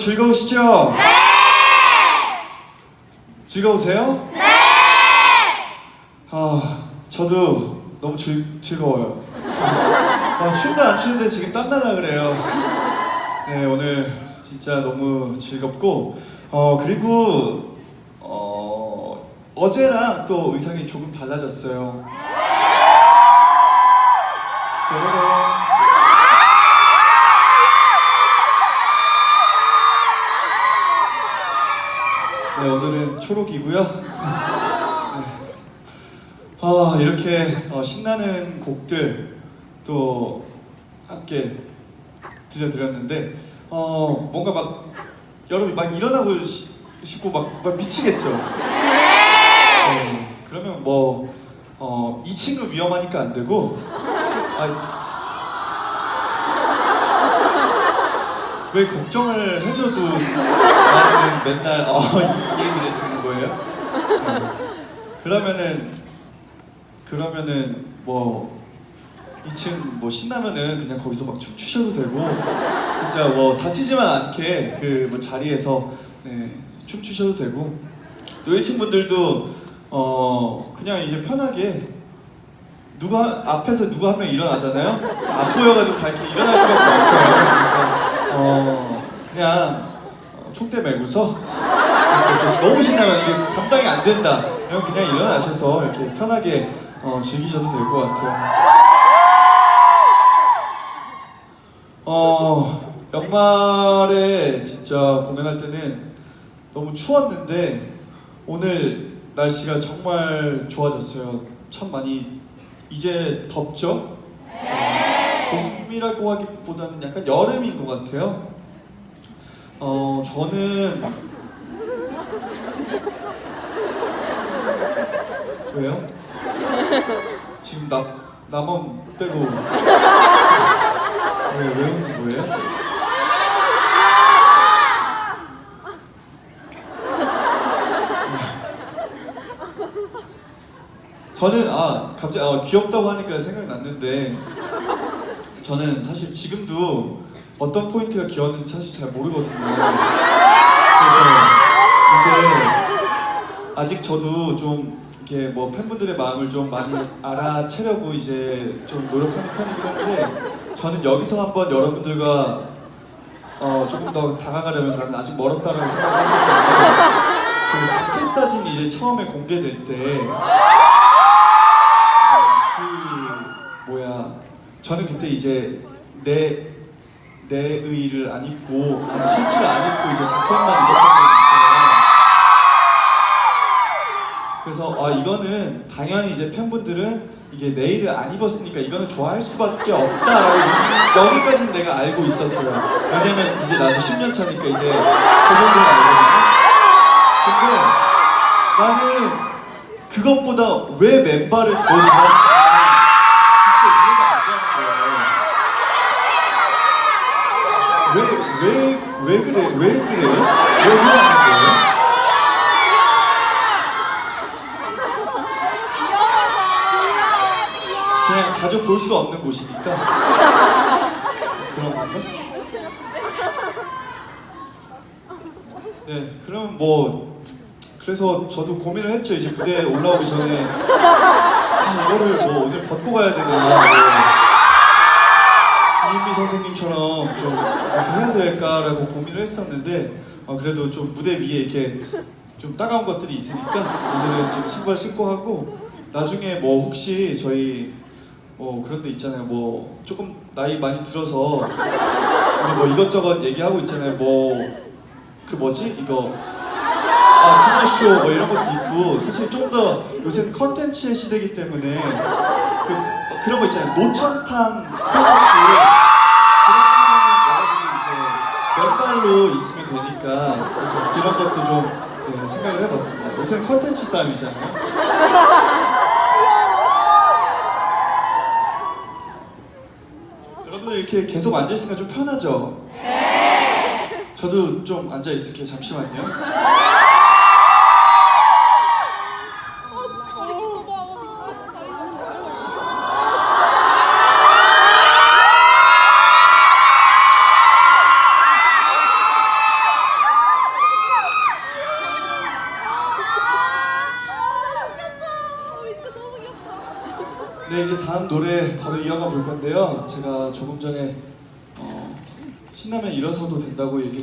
즐거우시죠? 네! 즐거우세요? 네! 아, 저도 너무 즐, 즐거워요. 아, 춤도 안 추는데 지금 땀날라 그래요. 네, 오늘 진짜 너무 즐겁고, 어, 그리고, 어, 어제랑 또 의상이 조금 달라졌어요. 따라란. 네, 오늘은 초록이고요. 네. 아, 이렇게 어, 신나는 곡들 또 함께 들려드렸는데, 어, 뭔가 막 여러분이 막 일어나고 시- 싶고 막, 막 미치겠죠? 네. 그러면 뭐, 어, 2층은 위험하니까 안 되고, 아, 왜 걱정을 해줘도 나는 맨날 어, 이 얘기를 듣는 거예요? 네. 그러면은 그러면은 뭐 2층 뭐 신나면은 그냥 거기서 막 춤추셔도 되고 진짜 뭐 다치지만 않게 그 뭐 자리에서 네, 춤추셔도 되고 또 1층 분들도 어 그냥 이제 편하게 누가 앞에서 누가 한 명 일어나잖아요. 안 보여가지고 다 이렇게 일어날 수밖에 없어요. 촉대 메고서 이렇게 또 너무 신나면 이게 감당이 안 된다. 그럼 그냥 일어나셔서 이렇게 편하게 어, 즐기셔도 될 것 같아요. 어 연말에 진짜 공연할 때는 너무 추웠는데 오늘 날씨가 정말 좋아졌어요. 참 많이 이제 덥죠? 봄이라고 하기보다는 약간 여름인 것 같아요. 어 저는 왜요? 지금 나 나만 빼고 왜왜 웃는 거예요? 저는 아 갑자기 아, 귀엽다고 하니까 생각났는데 저는 사실 지금도 어떤 포인트가 귀여웠는지 사실 잘 모르거든요. 그래서 이제 아직 저도 좀 이렇게 뭐 팬분들의 마음을 좀 많이 알아채려고 이제 좀 노력하는 편이긴 한데 저는 여기서 한번 여러분들과 어 조금 더 다가가려면 나는 아직 멀었다라고 생각했었거든요. 그 자켓 사진이 이제 처음에 공개될 때 그 뭐야 저는 그때 이제 내 내의를 안 입고 아니 셔츠를 안 입고 이제 자켓만 입었던 적이 있어요. 그래서 아 이거는 당연히 이제 팬분들은 이게 네일을 안 입었으니까 이거는 좋아할 수밖에 없다라고 이- 여기까지는 내가 알고 있었어요. 왜냐면 이제 나도 10년 차니까 이제 그 정도는 알거든요. 근데 나는 그것보다 왜 맨발을 더 좋아하는지 진짜 이해가 안 가는 거예요. 왜, 왜, 왜 그래? 왜 그래요? 왜 좋아하는 거예요? 그냥 자주 볼 수 없는 곳이니까 그런 건가? 네, 그럼 뭐 그래서 저도 고민을 했죠. 이제 무대에 올라오기 전에 아, 이거를 뭐 오늘 벗고 가야 되나 될까라고 고민을 했었는데 어, 그래도 좀 무대 위에 이렇게 좀 따가운 것들이 있으니까 오늘은 좀 신발 신고 하고 나중에 뭐 혹시 저희 뭐 그런 데 있잖아요. 뭐 조금 나이 많이 들어서 우리 뭐 이것저것 얘기하고 있잖아요. 뭐 그 뭐지 이거 아 디너쇼 뭐 이런 것도 있고 사실 좀 더 요새는 컨텐츠의 시대이기 때문에 그 그런 거 있잖아요. 노천탕 콘서트 그런 이제 맨발로 있으면 되니까 그래서 그런 것도 좀 네, 생각을 해봤습니다. 요새는 컨텐츠 싸움이잖아요. 여러분들 이렇게 계속 앉아 있으니까 좀 편하죠? 네. 저도 좀 앉아 있을게요. 잠시만요. 네 이제 다음 노래 바로 이어가 볼 건데요. 제가 조금 전에 어, 신나면 일어서도 된다고 얘기를